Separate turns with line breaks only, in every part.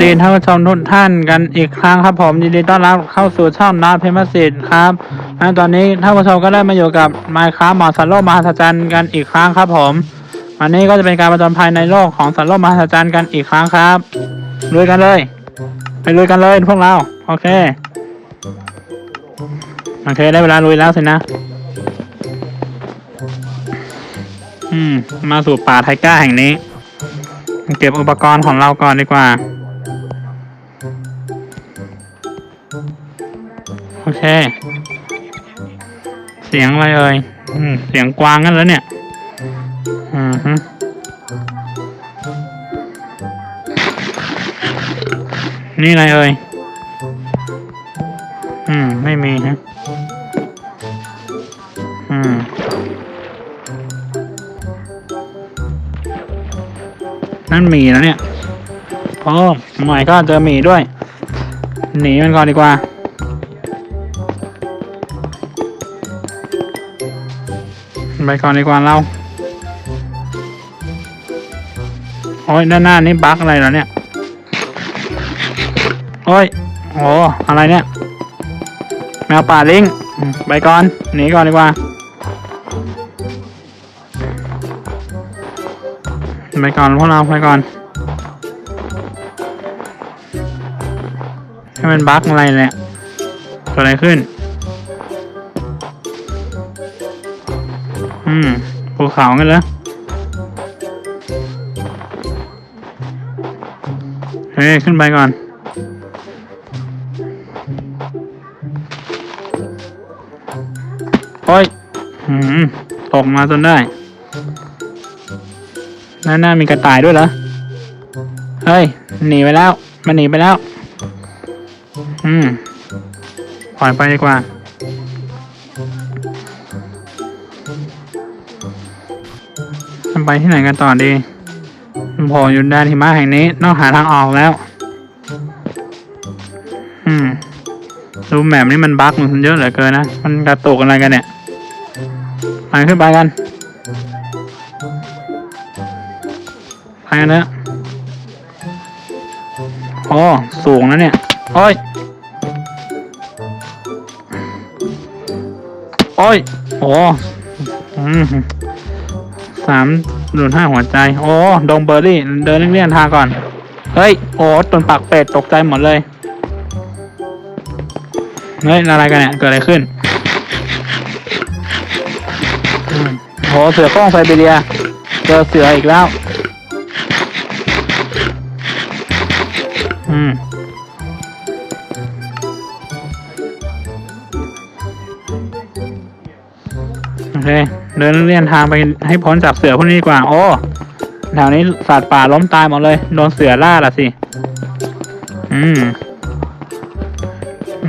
สดีท่านผู้ชมทุกท่านกันอีกครั้งครับผมยินดีต้อนรับเข้าสู่ช่องนาเพมสิทธิ์ครับและตอนนี้ท่านผู้ชมก็ได้มาอยู่กับไมค์ครับหมอสัตว์โลกมหัศจรรย์กันอีกครั้งครับผมวันนี้ก็จะเป็นการประจนภัยในโลกของสัตว์โลกมหัศจรรย์กันอีกครั้งครับลุยกันเลย ไปลุยกันเลยพวกเราโอเคโอเคได้เวลาลุยแล้วสินะ อืมมาสู่ป่าไทก้าแห่งนี้ เก็บอุปกรณ์ของเราก่อนดีกว่า เค เสียงอะไรเอ่ยอืมเสียงกวางกันแล้วเนี่ย อืมฮึนี่อะไรเอ่ย อืม ไม่มีฮะ อืม นั่นหมีแล้วเนี่ย โอ้หมายก็เจอหมีด้วย หนีมันก่อนดีกว่า ไปก่อนดีกว่าเราโอ้ยด้านหน้านี่บั๊กอะไรเหรอเนี่ยโอ้ยโอ้อะไรเนี่ย แมวป่าลิงไปก่อนหนีก่อนดีกว่าไปก่อนพวกเราไปก่อนให้มันบั๊กอะไรเนี่ยเกิดอะไรขึ้น อืมภูเขากันแล้วเฮ้ยขึ้นไปก่อน โอ้ยอืมตกมาจนได้หน้าหน้ามีกระต่ายด้วยเหรอ เฮ้ย หนีไปแล้ว มันหนีไปแล้ว อืมปล่อยไปดีกว่า จะไปที่ไหนกันต่อดีโผล่อยู่ด้านหิมะแห่งนี้ต้องหาทางออกแล้ว อืมดูแมปนี้มันบั๊กมันเยอะเหลือเกินนะ มันกระตุกอะไรกันเนี่ยไปขึ้นไปกันไปกันเถอะโอ้สูงนะเนี่ย โอ้ย โอ้ย โอ้อืม สามหนุนห้าหัวใจ โอ้ดงเบอร์รี่เดินเลี่ยงทางก่อน เฮ้ย โอ้ตนปากเป็ดตกใจหมดเลย เฮ้ย อะไรกันเนี่ย เกิดอะไรขึ้นอืมโหเสือโคร่งไซบีเรีย เจอเสืออีกแล้ว อืมโอเค เดินเลี่ยนทางไปให้พ้นจากเสือพวกนี้ดีกว่า โอ้แถวนี้สัตว์ป่าล้มตายหมดเลย โดนเสือล่าละสิ อืม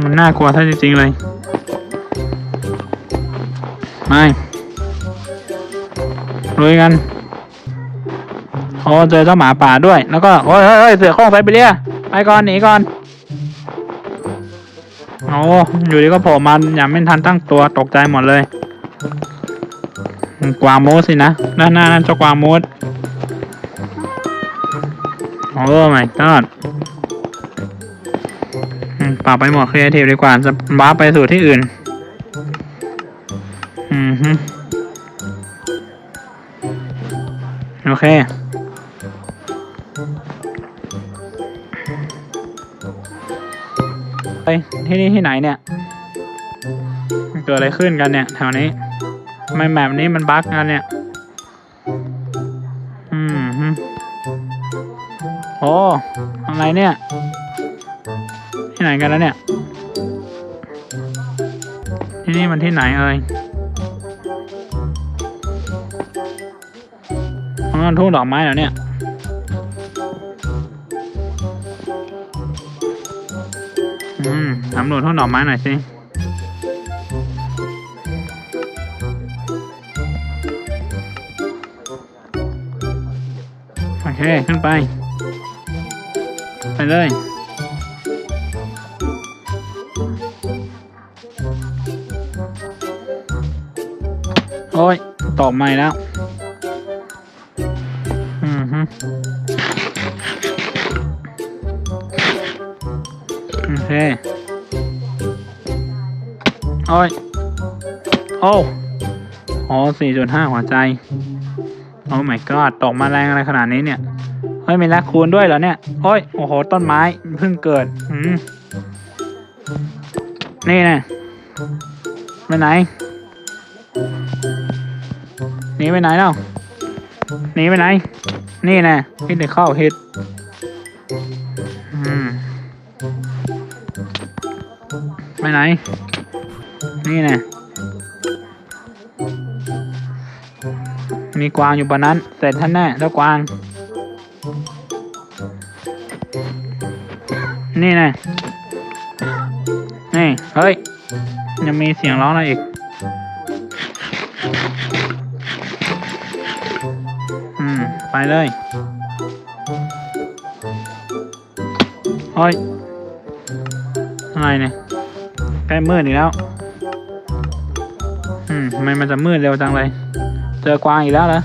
มันน่ากลัวท่าจริง ๆ เลย ไม่ลุยกันโอ้เจอเจ้าหมาป่าด้วย แล้วก็โอ้ยเฮ้ยเฮ้ยเสือโคร่งไซบีเรีย ไปก่อนหนีก่อนโอ้อยู่ดีก็โผล่มาอย่างไม่ทันตั้งตัวตกใจหมดเลย กวางมูสสินะด้านหน้านั่นเจ้ากวางมูสโอ้ my god อืมปรับไปหมดครีเอทีฟดีกว่า จะบ้าไปสู่ที่อื่น อืมฮึโอเคเฮ้ยที่นี่ที่ไหนเนี่ย เกิดอะไรขึ้นกันเนี่ยแถวนี้ ทำไมแมปนี้มันบั๊กกันเนี่ย อืมโอ้อะไรเนี่ยที่ไหนกันแล้วเนี่ย ที่นี่มันที่ไหนเอ่ยอ๋อทุ่งดอกไม้เหรอเนี่ย อืมสำรวจทุ่งดอกไม้หน่อยสิ เค ขึ้นไป ไปเลย โอ้ย ตอบไม่แล้ว อืมฮึเค โอ้ย โอ้โอ้สี่จุดห้าหัวใจ โอ้ my god ตกมาแรงอะไรขนาดนี้เนี่ยเฮ้ยมีแลกคูณด้วยเหรอเนี่ยโอ้ยโอ้โหต้นไม้เพิ่งเกิดอืมนี่นะไปไหนหนีไปไหนเล่าหนีไปไหน นี่นะฮิตเด็กเข้าฮิตอืมไปไหน นี่นะ มีกวางอยู่บนนั้น เสร็จท่านแน่เจ้ากวาง นี่นะนี่ เฮ้ย ยังมีเสียงร้องอะไรอีก อืม ไปเลยโอ้ย อะไรเนี่ยใกล้มืดอีกแล้ว อืมทำไมมันจะมืดเร็วจังเลย เจอกวางอีกแล้วเหรอ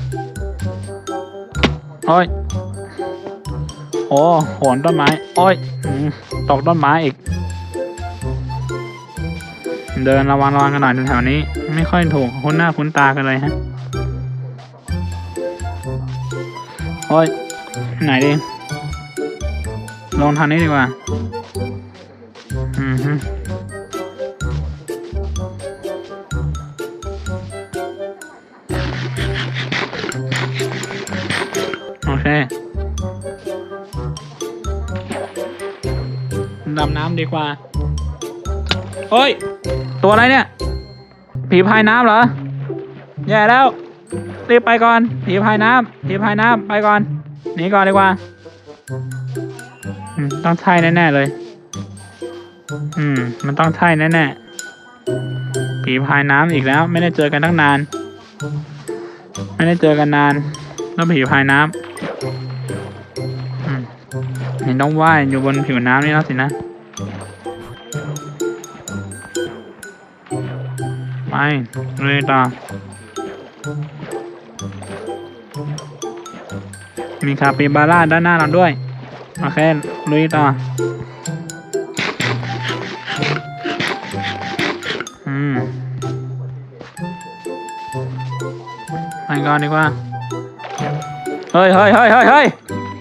โอ้ย โอ้โหนต้นไม้โอ้ยตกต้นไม้อีก เดินระวังระวังกันหน่อยแถวๆนี้ ไม่ค่อยถูกคุ้นหน้าคุ้นตากันเลยฮะโอ้ย ไหนดี ลงทางนี้ดีกว่า ดำน้ำดีกว่าโอ้ย ตัวอะไรเนี่ย ผีพายน้ำเหรอ แย่แล้ว รีบไปก่อน ผีพายน้ำผีพายน้ำไปก่อน หนีก่อนดีกว่าอืมต้องใช่แน่ๆเลย อืม มันต้องใช่แน่ๆ ผีพายน้ำอีกแล้ว ไม่ได้เจอกันตั้งนาน ไม่ได้เจอกันนาน แล้วผีพายน้ำ เห็นต้องว่ายอยู่บนผิวน้ำนี่แล้วสินะ ไปเลยต่อมีคาปิบาร่าด้านหน้าเราด้วย โอเค ลุยต่อ อืมไปก่อนดีกว่า เฮ้ยเฮ้ยเฮ้ยเฮ้ย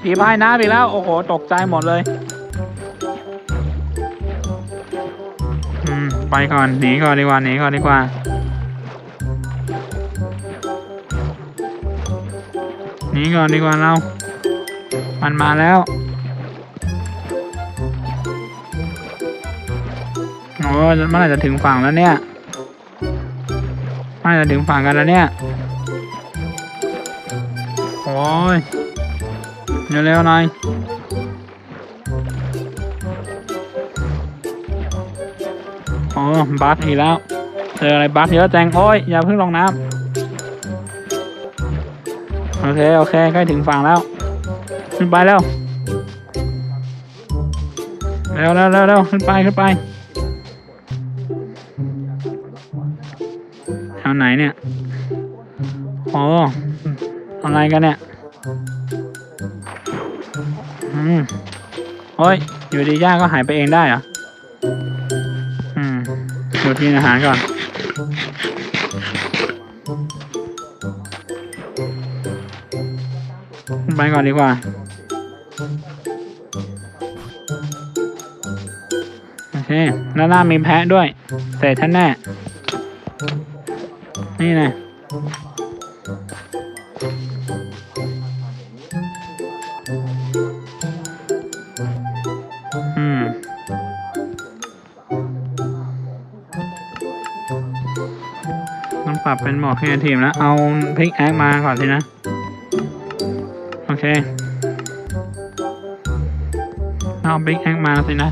ผีพายน้ำอีกแล้ว โอ้โห ตกใจหมดเลย อืม ไปก่อน หนีก่อนดีกว่า หนีก่อนดีกว่า หนีก่อนดีกว่าเรา มันมาแล้ว โอ้ยมื่อไหร่จะถึงฝั่งแล้วเนี่ยมื่อไหร่จะถึงฝั่งกันแล้วเนี่ย โอ้ย เร็วๆหน่อยโอ้บักอีกแล้วเจออะไรบักเยอะแจงโอ้ยอย่าเพิ่งลงน้ำโอเค โอเค ใกล้ถึงฝั่งแล้ว ขึ้นไปแล้วเร็วเร็วเร็วเร็วขึ้นไปขึ้นไปแถวไหนเนี่ยโอ้อะไรกันเนี่ย มโอ้ย อยู่ดีย่าก็หายไปเองได้เหรอ อืมดูที่อาหารก่อน ไปก่อนดีกว่าโอเคด้านหน้ามีแพะด้วย เสร็จท่านแน่ นี่นะ เป็นหมอกครีเอทีฟแล้ว เอาพลิกแอคมาก่อนสินะ โอเค เอาบิ๊กแอคมาสินะ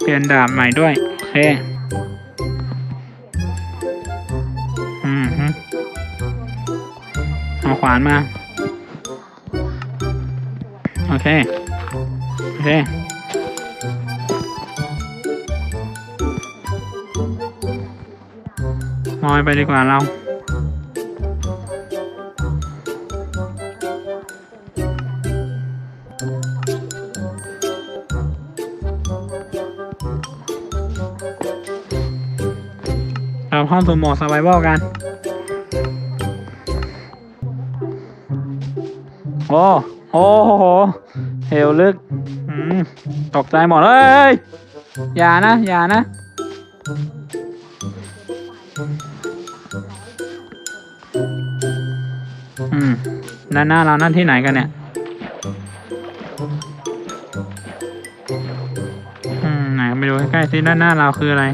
เปลี่ยนดาบใหม่ด้วย โอเค อืมฮึเอาขวานมา โอเค โอเค อยไปดีกว่าเรา เราเข้าสู่โหมดสไบเบิลกัน โอ้โอ้โห เหวลึก ตกใจหมดเลยอย่านะ อย่านะ Thank you. อืมด้านหน้าเรานั่นที่ไหนกันเนี่ยอืมไหนไปดูใกล้ๆซิด้านหน้าเราคืออะไร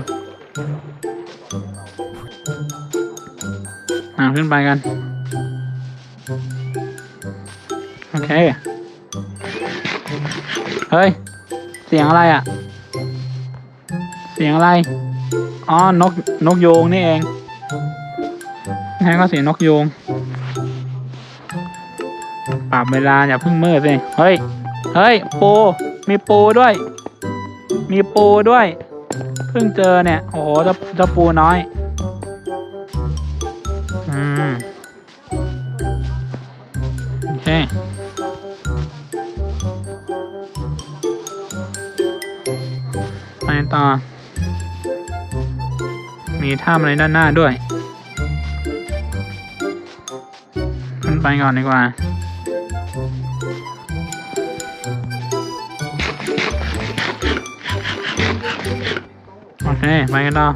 อ่าขึ้นไปกัน โอเค เฮ้ย เสียงอะไรอะ เสียงอะไร อ๋อ นก นกโยงนี่เองแค่ก็เสียงนกโยง ปรับเวลาอย่าเพิ่งมืดสิเฮ้ย เฮ้ย ปู มีปูด้วย มีปูด้วย เพิ่งเจอเนี่ย โอ้โหจะจะปูน้อย อืม โอเคไปต่อ มีถ้ำอะไรด้านหน้าด้วย ขึ้นไปก่อนดีกว่า โอเคไปกันต่อ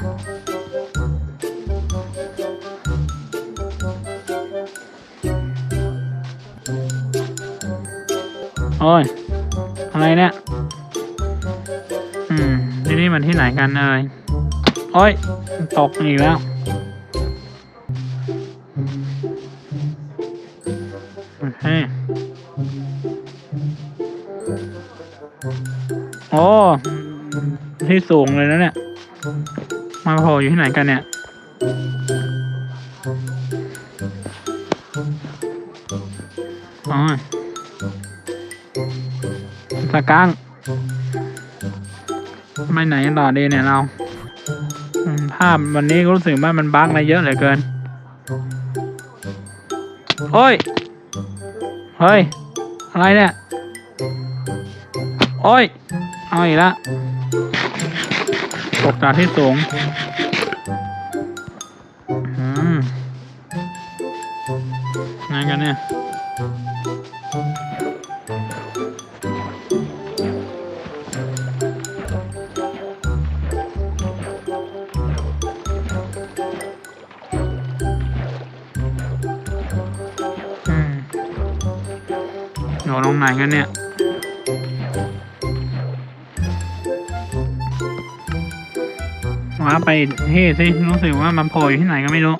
โอ้ย อะไรเนี่ย อืม ที่นี่มันที่ไหนกันเอ่ยโอ้ย ตกอีกแล้ว โอเค โอ้ ที่สูงเลยนะเนี่ย มาโผล่อยู่ที่ไหนกันเนี่ยอ้ยสกังไม่ไหนต่อดีเนี่ยเรา ภาพวันนี้รู้สึกว่ามันบั๊กอะไรเยอะเหลือเกิน โอ้ย เฮ้ย อะไรเนี่ย โอ้ย เอาอีกแล้ว กจากที่สูงอืมไงกันเนี่ยอืมโดดลงไหนกันเนี่ย ว้าไปเท่สิรู้สึกว่ามันโผล่อยู่ที่ไหนก็ไม่รู้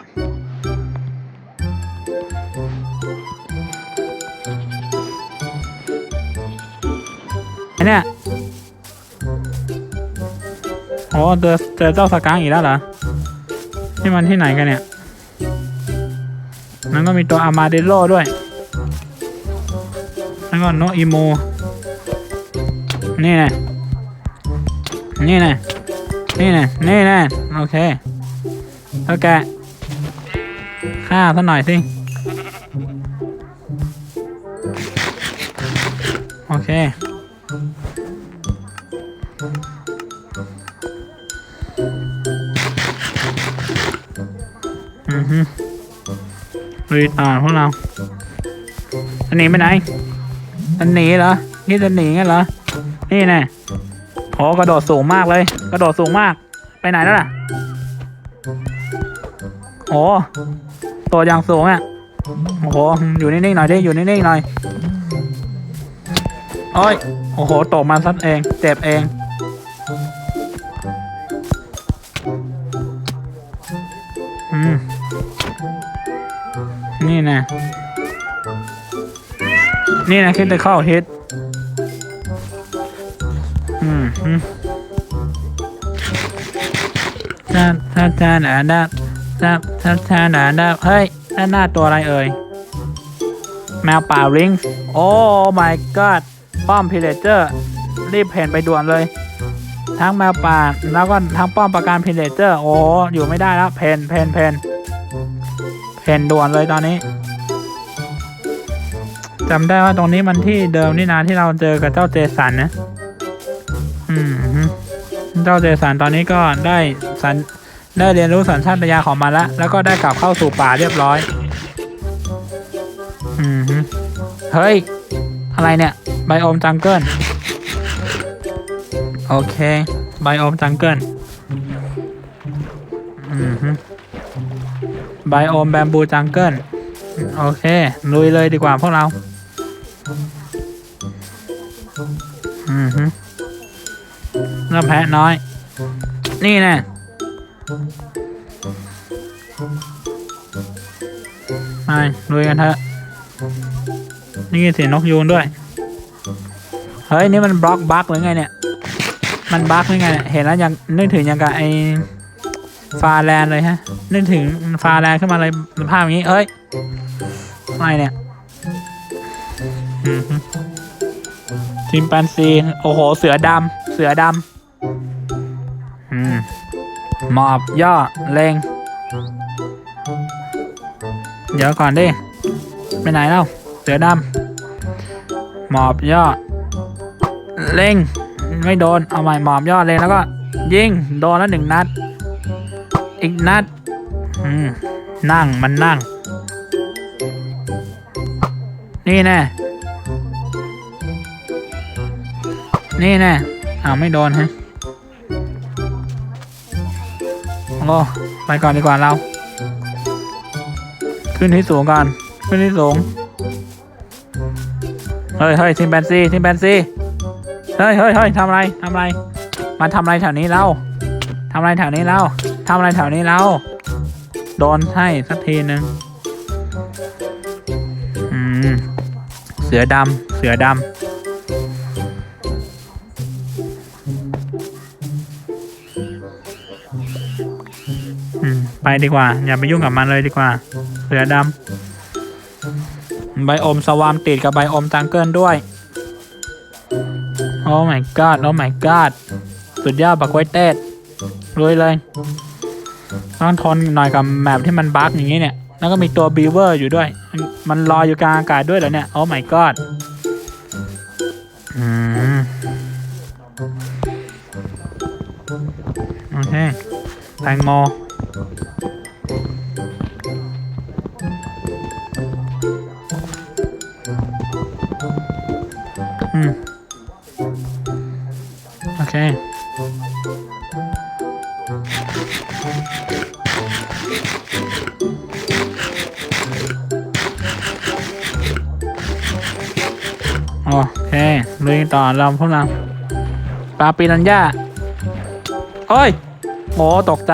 ไอเนี่ยโอ้เจอเจอเจ้าสกังอีกแล้วเหรอที่มันที่ไหนกันเนี่ยแล้วก็มีตัวอามาเดโลด้วย แล้วก็โนอิโมนี่ไงนี่ไง นี่ไงนี่ไงโอเคแล้วแกฆ่าซะหน่อยสิ โอเค อือฮึลุยต่อพวกเราจะหนีไปไหนจะหนีเหรอ นี่จะหนีงั้นเหรอ นี่แน่ โหกระโดดสูงมากเลย กระโดดสูงมาก ไปไหนแล้วล่ะโหตัวอย่างสูงอะโอ้โหอยู่นิ่งๆหน่อยดิอยู่นิ่งๆหน่อยโอ้ยโอ้โหตกมาซัดเองเจ็บเองอืมนี่นะนี่นะคิดจะเข้าฮิต อืมอืมถ้าถ้าถ้าหนาดับถ้าถ้าถ้าหนาดับเฮ้ยด้านหน้าตัวอะไรเอ่ย แมวป่าริงโอ้ my god ป้อมพิเลเจอร์ รีบเห็นไปด่วนเลย ทั้งแมวป่าแล้วก็ทั้งป้อมประการพิเลเจอร์ โอ้อยู่ไม่ได้แล้วเพนเพนเพนเพนด่วนเลยตอนนี้จำได้ว่าตรงนี้มันที่เดิมนี่นะที่เราเจอกับเจ้าเจสันนะ เจ้าเจสันตอนนี้ก็ได้สันได้เรียนรู้สัญชาตญาณของมันแล้วแล้วก็ได้กลับเข้าสู่ป่าเรียบร้อย อืมเฮ้ย อะไรเนี่ย ไบโอมจังเกิล โอเค ไบโอมจังเกิล อืมฮึไบโอมแบมบูจังเกิล โอเค ลุยเลยดีกว่าพวกเรา อืมฮึ แล้วแพะน้อย นี่แน่ไปลุยกันเถอะ นี่เสียงนกยูงด้วย เฮ้ย นี่มันบล็อกบั๊กหรือไงเนี่ย มันบั๊กหรือไงเนี่ยเห็นแล้วยังนึกถึงยังกับไอฟาแลนเลยฮะ นึกถึงฟาแลนขึ้นมาเลยภาพอย่างนี้ เอ้ยอะไรเนี่ยอืมฮึชิมแปนซี โอ้โห เสือดำ เสือดำ หมอบย่อเลงเดี๋ยวก่อนดิ ไปไหนเล่าเสือดำหมอบย่อเล็งไม่โดน เอาใหม่หมอบย่อเลงแล้วก็ ยิง โดนแล้วหนึ่งนัด อีกนัดอืมนั่งมันนั่ง นี่แน่นี่แน่อ้าวไม่โดนฮะ โอ้ไปก่อนดีกว่าเรา ขึ้นที่สูงก่อน ขึ้นที่สูง เฮ้ยเฮ้ยทีมแบนซีทีมแบนซีเฮ้ยเฮ้ยเฮ้ยทำอะไรทำอะไร มาทำอะไรแถวนี้เราทำอะไรแถวนี้เราทำอะไรแถวนี้เราโดนให้สักทีหนึ่งอืม เสือดำเสือดำ ดีกว่า อย่าไปยุ่งกับมันเลยดีกว่า เสือดำไบโอมสวามติดกับไบโอมจังเกิลด้วย โอ้ my god โอ้ my god สุดยอดบักไวเต้ลุยเลย ต้องทนหน่อยกับแมปที่มันบั๊กอย่างนี้เนี่ย แล้วก็มีตัวบีเวอร์อยู่ด้วย มันมันลอยอยู่กลางอากาศด้วยเหรอเนี่ย โอ้ my god อืมโอเคแตงโม โอเคโอเคลุยต่อเราพวกเราปลาปีนันย่าโอ้ยโหตกใจ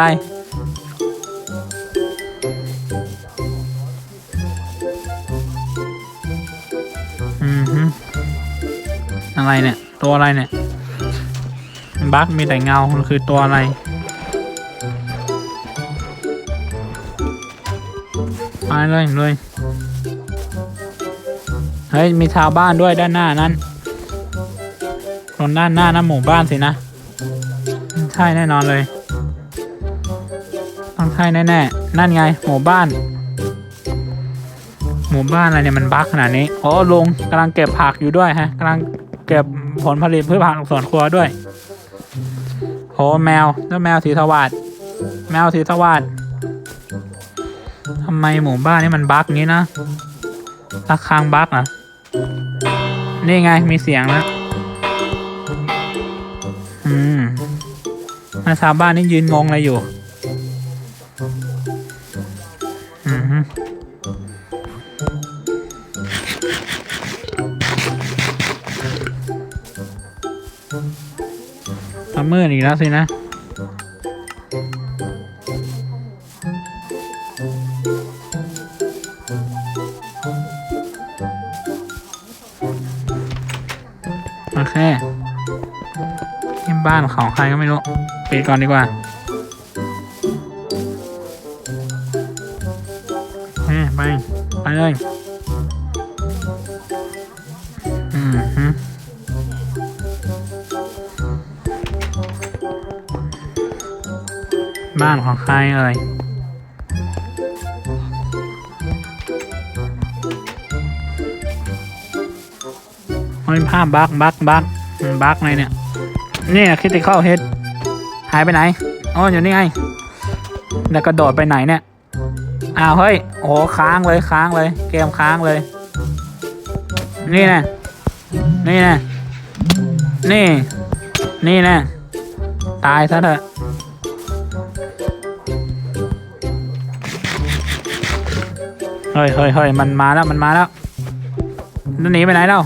อืมอะไรเนี่ย ตัวอะไรเนี่ย บั๊กมีแต่เงา มันคือตัวอะไร ไปเลยเลยเฮ้ย มีชาวบ้านด้วยด้านหน้านั้นตรงด้านหน้านั้นหมู่บ้านสินะ ใช่แน่นอนเลย ต้องใช่แน่ๆ นั่นไง หมู่บ้าน หมู่บ้านอะไรเนี่ยมันบั๊กขนาดนี้โอ้ลุงกำลังเก็บผักอยู่ด้วยฮะกำลังเก็บผลผลิตพืชผักสวนครัวด้วย โหแมวนั่นแมวสีสวัสดแมวสีสวัสดทำไมหมู่บ้านนี้มันบั๊กงี้นะตะคางบั๊กอะ นี่ไงมีเสียงแล้วอืมแม่ชาวบ้านนี่ยืนงงอะไรอยู่ มืดอีกแล้วสินะ โอเคนี่บ้านของใครก็ไม่รู้ ปิดก่อนดีกว่าเฮ้ไป ไปเลย บ้านของใครเอ่ยมันภาพบักบักบักมันบักไงเนี่ย นี่คิดติเข้าเฮดหายไปไหนอ๋ออยู่นี่ไง แล้วกระโดดไปไหนเนี่ย อ้าวเฮ้ย โอ้โหค้างเลยค้างเลย เกมค้างเลย นี่นะ นี่นะ นี่ นี่นะ ตายซะเถอะ เฮ้ยเฮ้ยเฮ้ยมันมาแล้วมันมาแล้วนั่นหนีไปไหนแล้ว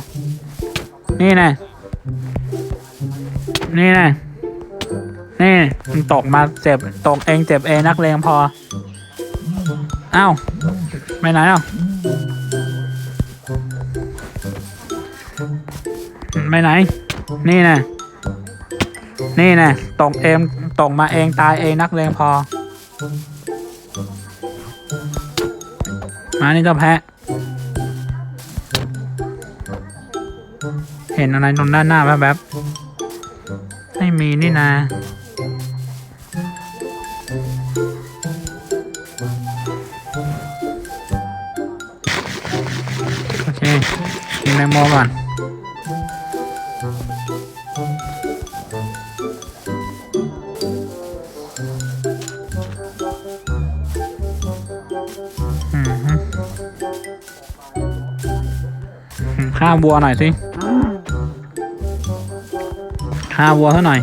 นี่นะนี่นะนี่มันตกมาเจ็บตกเองเจ็บเองนักเลงพอเอ้าไปไหนเอ้าไปไหน นี่นะนี่นะตกเองตกมาเองตายเองนักเลงพอ มานี่เจ้าแพะ เห็นอะไรตรงด้านหน้าแป๊บบไม่มีนี่นะโอเคกินแมงโมก่อน อืมฆ่าวัวหน่อยสิฆ่าวัวซะหน่อย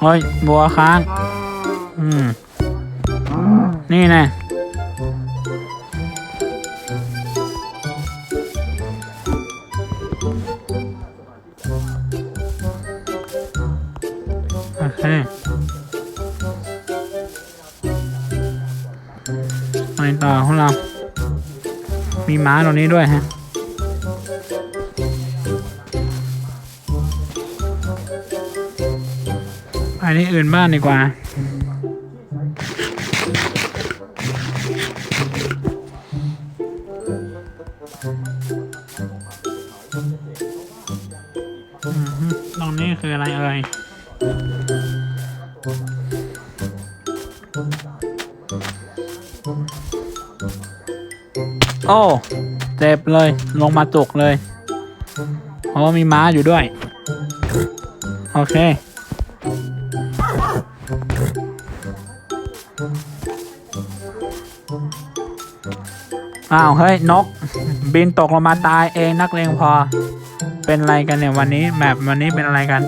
โอ้ยวัวค้าง อืม นี่น ม้าตรงนี้ด้วยฮะไปที่อื่นบ้านดีกว่าตรงนี้คืออะไรเอ่ยโอ้ เจ็บเลย ลงมาจุกเลยเพราะว่ามีม้าอยู่ด้วย โอเค อ้าว เฮ้ย นก บินตกลงมาตายเองนักเลงพอ เป็นอะไรกันเนี่ย วันนี้แมปวันนี้เป็นอะไรกัน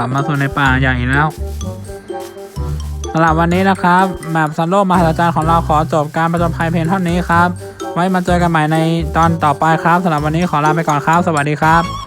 กลับมาสู่ในป่าใหญ่แล้วสำหรับวันนี้นะครับแบบซันโลกมหัศจรรย์ของเราขอจบการประจนภัยเพลงเท่านี้ครับ ไว้มาเจอกันใหม่ในตอนต่อไปครับสำหรับวันนี้ขอลาไปก่อนครับ สวัสดีครับ